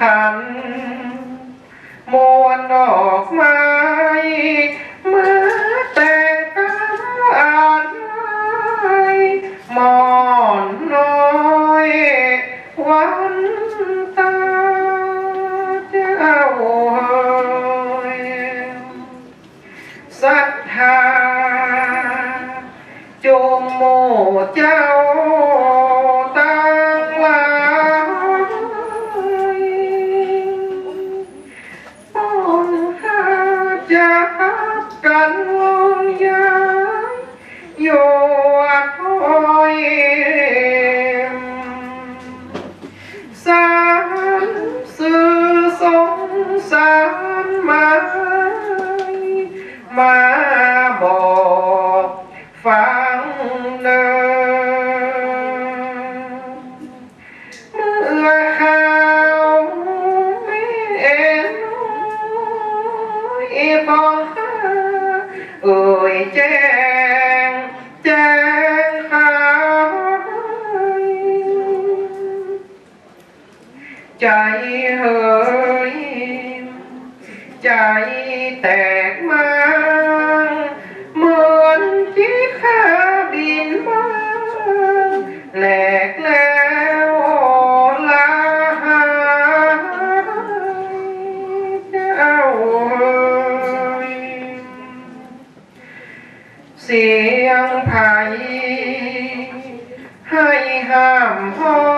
ขัน มวลดอกไม้มาแต่กานมอนน้อยวันตาเจ้าศรัทธาจงโมเจ้า Bye. เสียงไผ่ให้ห้ามห้อ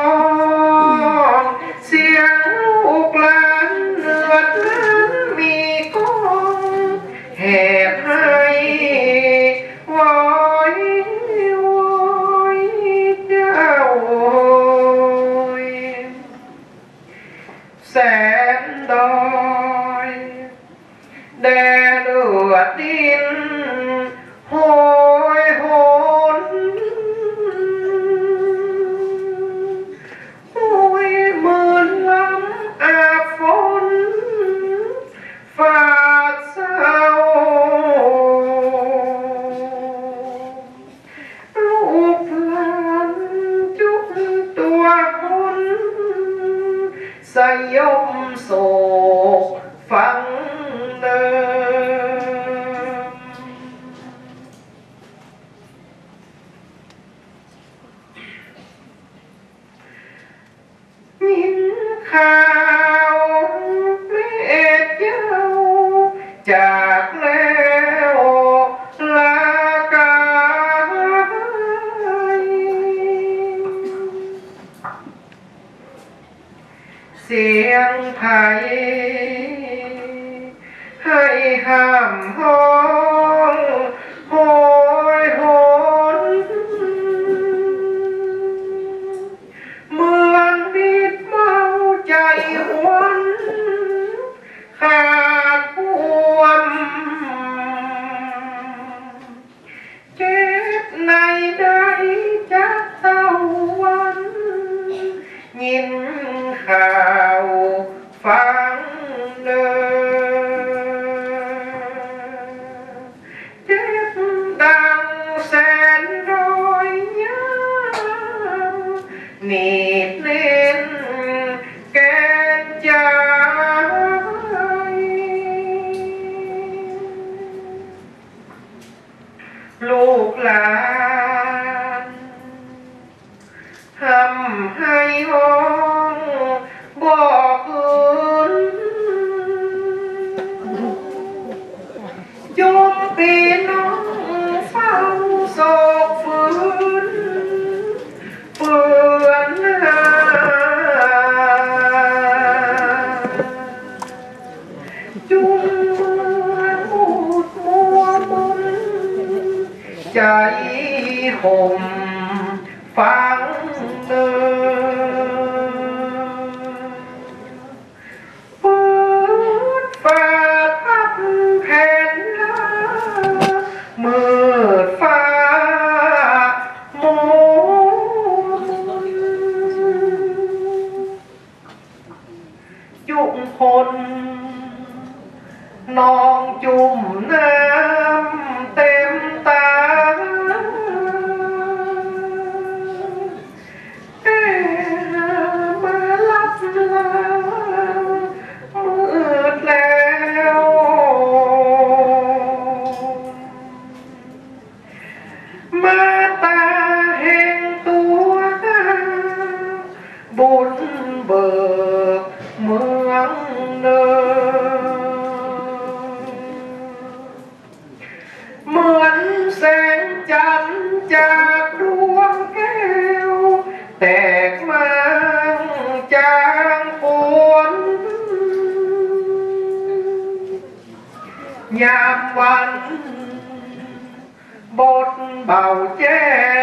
hijo. nham văn bột bào che.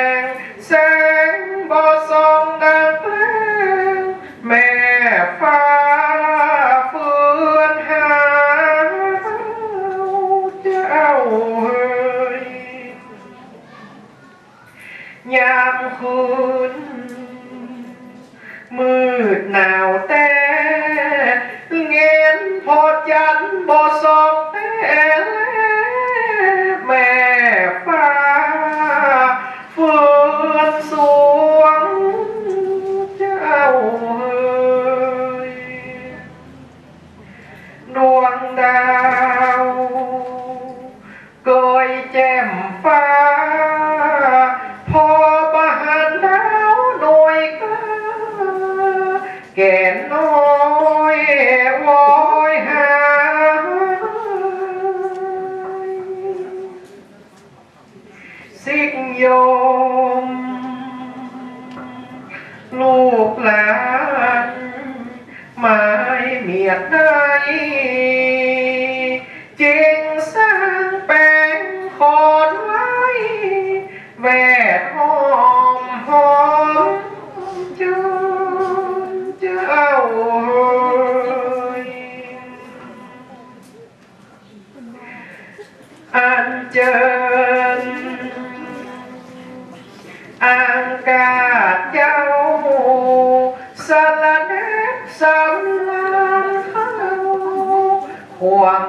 trên. An ca cháu sa la nát sa la hoàng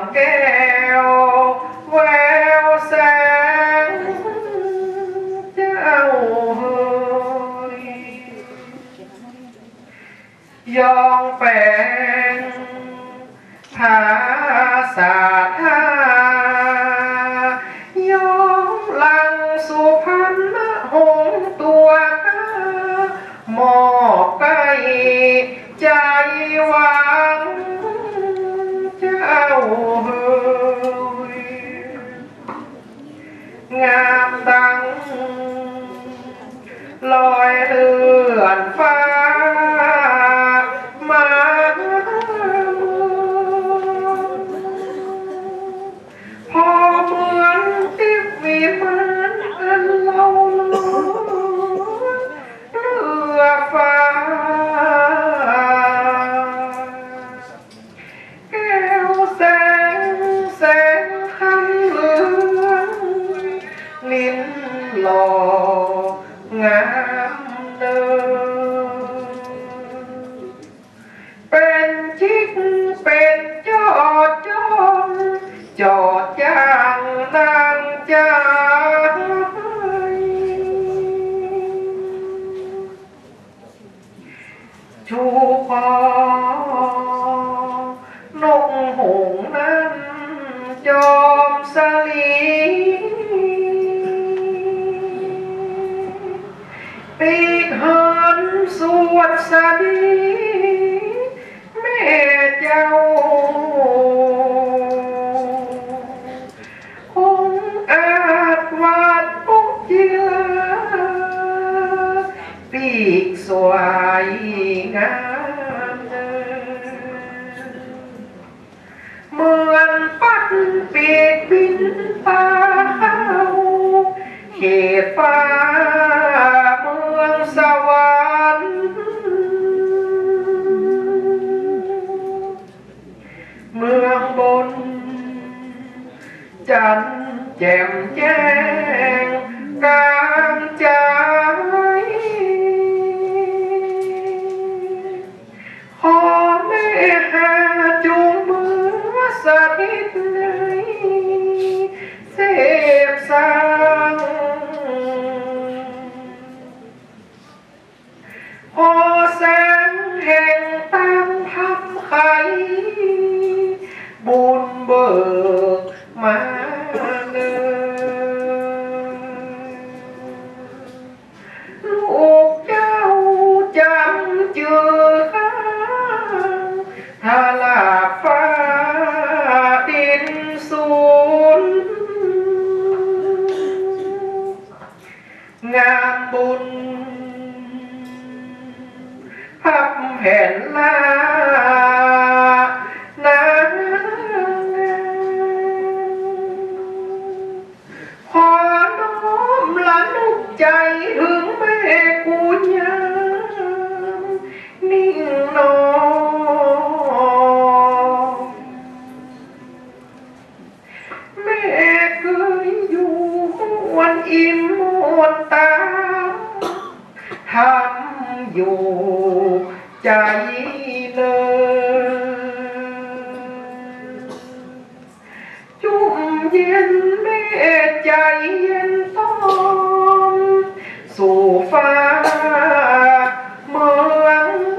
Katya khi pha mương sao ván. Mương bốn chắn chèm hát dù chạy lên. Chúng viên bé chạy yên tom dù pha mơ ắng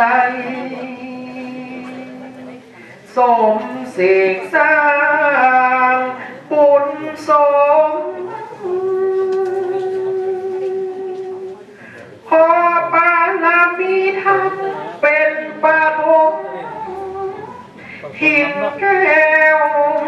đầy xóm xịt xa que eu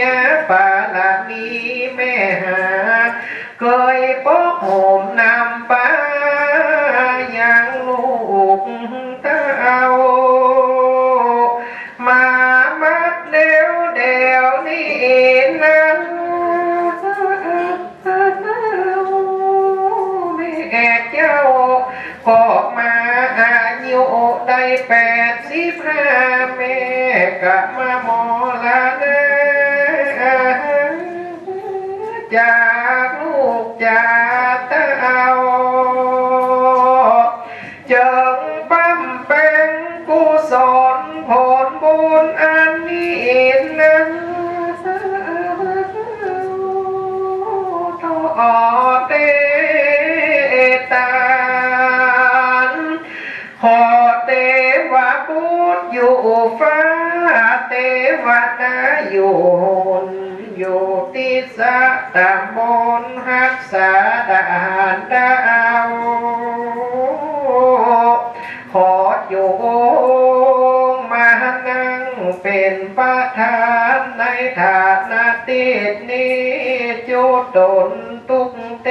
ยาปาลามีแม่หาเคยปกโหมนำป้ายังลูกเต้ามามัดเดีวเดีวนี่นั้นแม่เจ้าก็มาอายุได้แปดสิบห้าแม่กะมามอ สุฟ้าเทวดาอยู่นอยู่ที่สะตะมนหักสาดานดาวขอโยงมานั่งเป็นประธานในฐานะติดนี้จุดดนตุกเต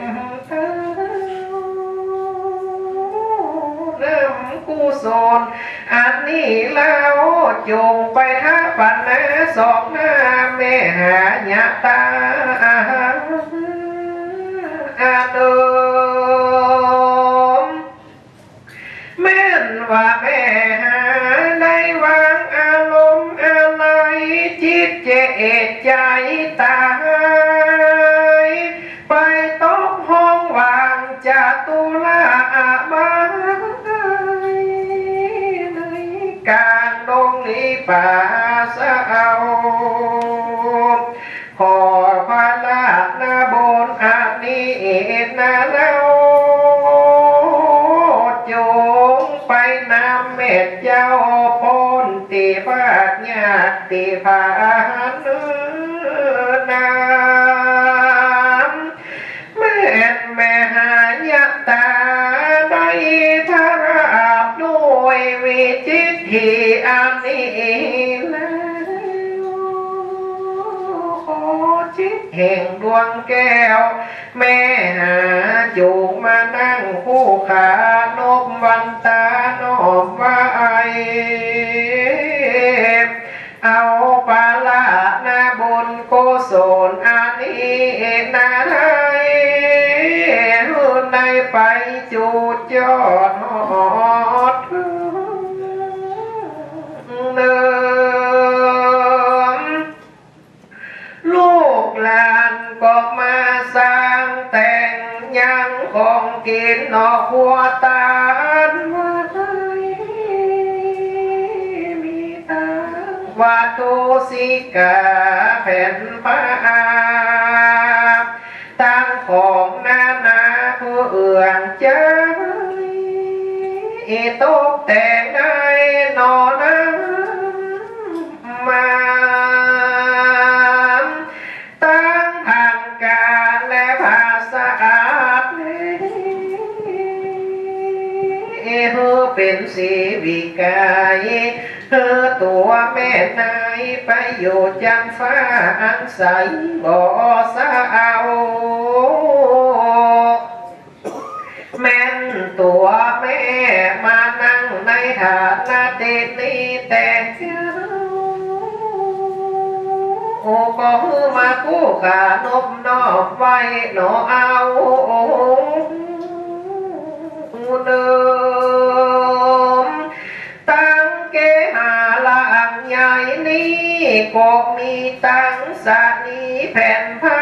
มุศลอันนี้แล้วจงไปหาปันนะสองหน้าแม่หาญาตาอาดมแม่นว่าแม่หาได้วางอารมณ์อะไรจิตเจตใจตา จิตที่อันนี้แล้วขอจิตแห่งดวงแก้ว แม่หาจูงมานั่งคู่ขานบวันตานอบไว้เอาปาละนาบุญโกศลอันนี้นาไทยรุ่นในไปจูดยอดหอด ลูกหลานก็มาสร้างแต่งยังของกินนอกหัวตาลว่าไทยมีตาวัตถุสิกาแผ่นผ้าตั้งของนานาผู้เอื่องใจตกแต่ เธอตัวแม่นายไปอยู่จังฟ้าอันใสบ่สาเอาแม่นตัวแม่มานั่งในฐานะเดนนี้แต่เจ้าโอ้ก็ฮือมากู้ขานบนอบไว้หนอเอาเดิม ใหญ่นี้ก็มีตั้งสานีแผ่นผ้า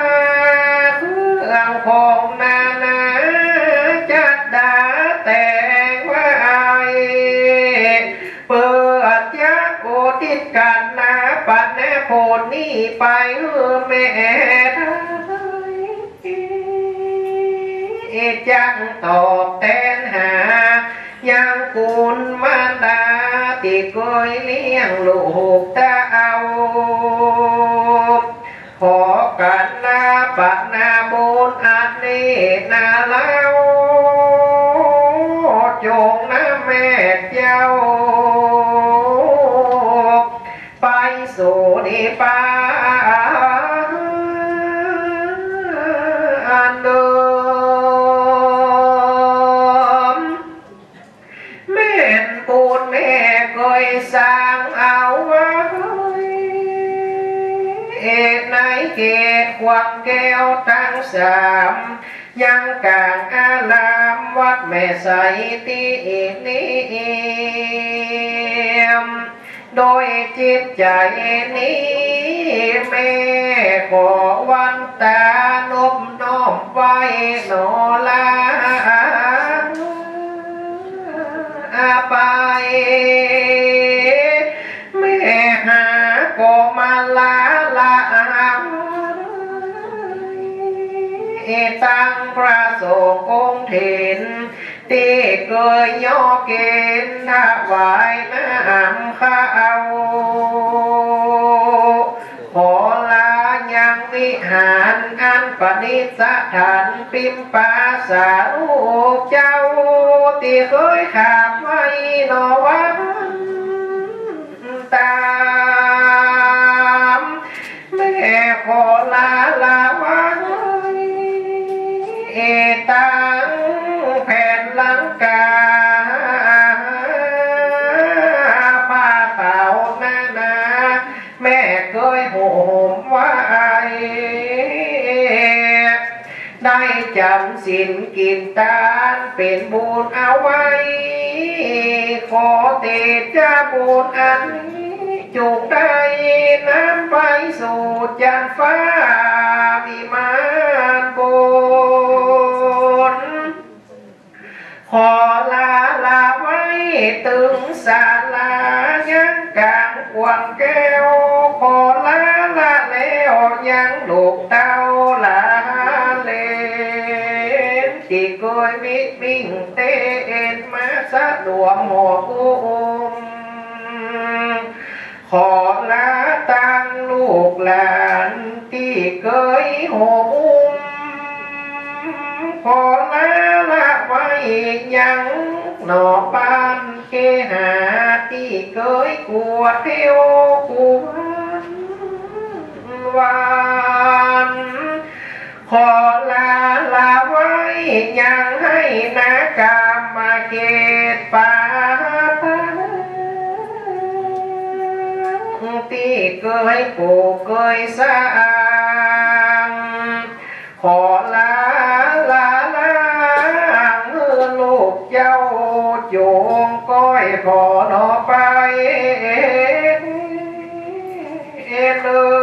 เครื่องของนานาจัดดาแต่งไว้เปิดยักโอติดกันนะปัดแนโพนนี่ไปเออแม่ไทยจังตอบแทนหา ยังคุณมารดาที่คอยเลี้ยงลูกตาเอา วักแก้วทั้งสามยังกลางอารามวัดแม่ใสตีนิมโดยจิตใจนี้แม่ขอวันตานบน้อมไว้หนอลาไปแม่หาก็มาลา ตั้งพระสงฆ์องค์เถนที่เคยย่อเกณฑ์ถวายน้ำข้าวขอลายังวิหารอันปณิสถานปิมปาสารูปเจ้าที่เคยขาบไว้นอวันตามแม่ขอลาลาว้เจำสินกินตานเป็นบุญเอาไว้ ขอเตจะบุญอันนี้จุกได้น้ำไปสู่จันฟ้าวิมานบุญขอลาลาไว้ตึงศาลายังกลางกวางแก้ว ขอลาลาแล้วยังลูกเต้าลาเล นที่เคยมิมิงเต้นมาสะดวกหมอกุ้มขอลาตังลูกหลานที่เคยโหมขอลาละไว้ยังหนอบ้านเกหาที่เคยกลัวเที่ยวกวนวันขอลาลาไว้ ยังให้นากามมาเกตป่าพันที่เคยปลูกเคยสร้างขอลาลาลาเมื่อลูกเจ้าโยงก้อยขอนอไปเลิม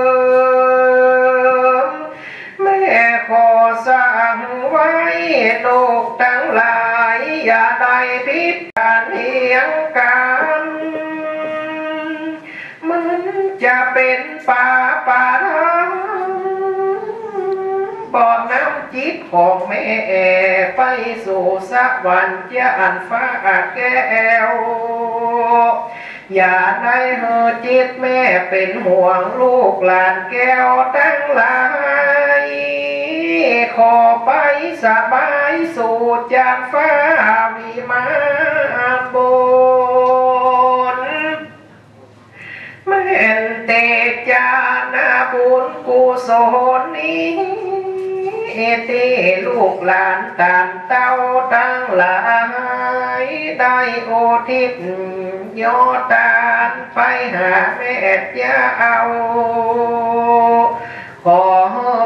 ของแม่ไปสู่สวรรค์จะอันฟ้าแก้วอย่าได้เฮอจิตแม่เป็นห่วงลูกหลานแก้วตั้งหลาย ขอไปสบายสู่จานฟ้าวิมานบนแม่นเตจานาบุญกุศลนี้ ที่ลูกหลานตามเต้าทั้งหลาย ได้โอทิศยอดานไปหาแม่เจ้าขอ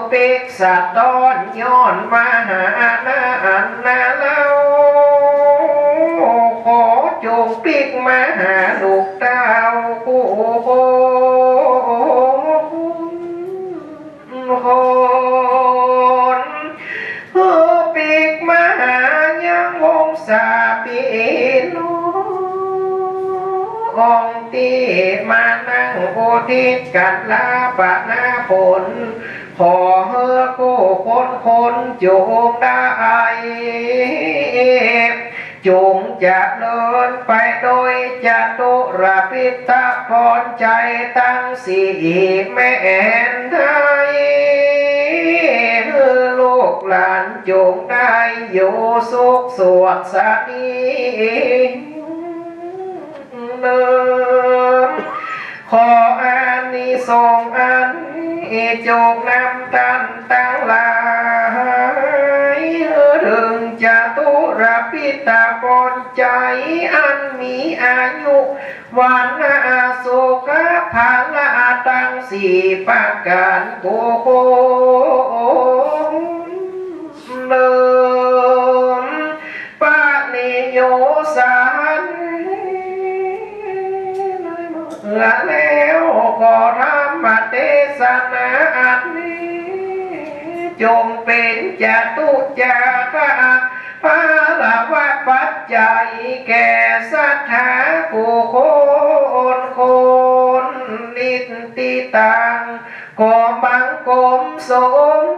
เป็กสะตอนย้อนมาหาหน้าอันนาเล่าขอจงปิกมาหาลูกเต้าผู้คน วงศาปีโนองตีมานั่งโอทิศกันลาปะนาผล ขอเฮอกู้คนคนจงได้จงจะเลินไปโดยจะตุรพิทาพรใจตั้งสี่แม่นไทยล กหลานจงได้อยู่สุขสวดสนีเนิมขออานิสงอันนี้จงนำตันตั้งหลายถึงจะตุรพิตาปนใจอันมีอายุวันนาสุขภาละตั้งสี่ประการโกโก จงเป็นจตุจาระพาละวะปัจจัยแก่สัทธาผู้คนคนนิตติตังก็บังกมสม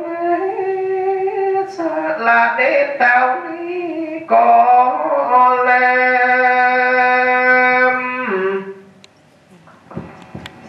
สละเดตเตานี้ก็แล้ว